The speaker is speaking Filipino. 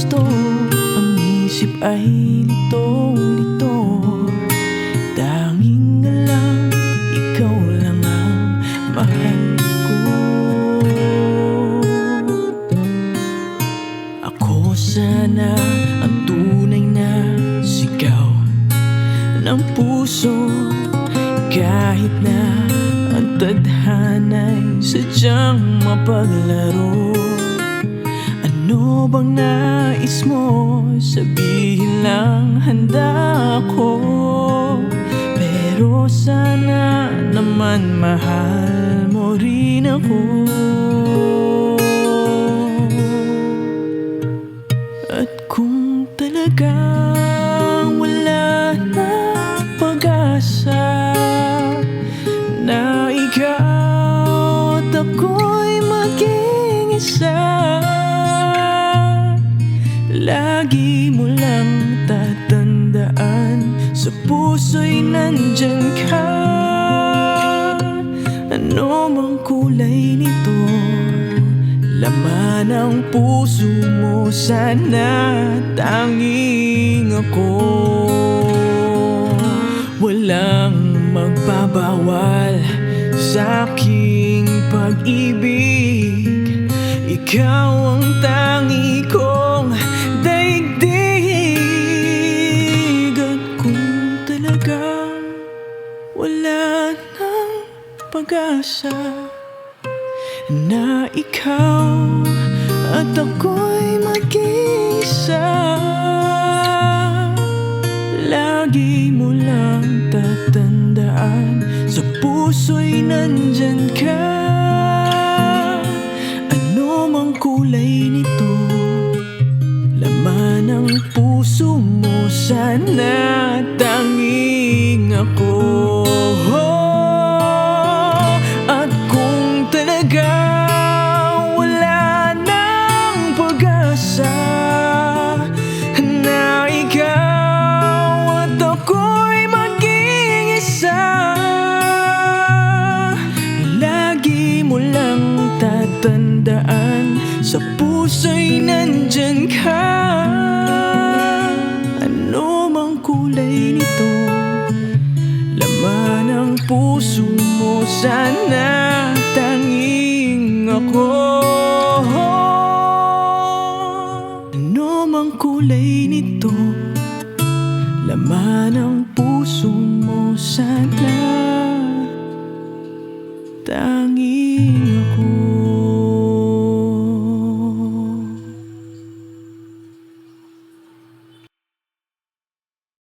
ang wasto Ang isip ay litong-lito Tanging alam Ikaw lang ang mahal ko. Ako sana ang tunay na sigaw ng puso. Kahit na ang tadhana'y sadyang mapaglaro Ano bang nais mo? Sabihin lang handa ako Pero sana naman mahal mo rin ako At kung talagang Lagi mo lang tatandaan Sa puso'y nandyan ka. Ano mang kulay nito Laman ng puso mo sana tanging ako. Walang magbabawal sa aking pag-ibig. Ikaw ang tangi pag-asa na ikaw at ako'y mag-isa. Lagi mo lang tatandaan Sa puso'y nandyan ka. Ano mang kulay nito Laman ng puso mo sana tanging ako Sa puso'y nandyan ka. Ano mang kulay nito Laman ng puso mo sana tanging ako. Ano mang kulay nito Laman ng puso mo sana tanging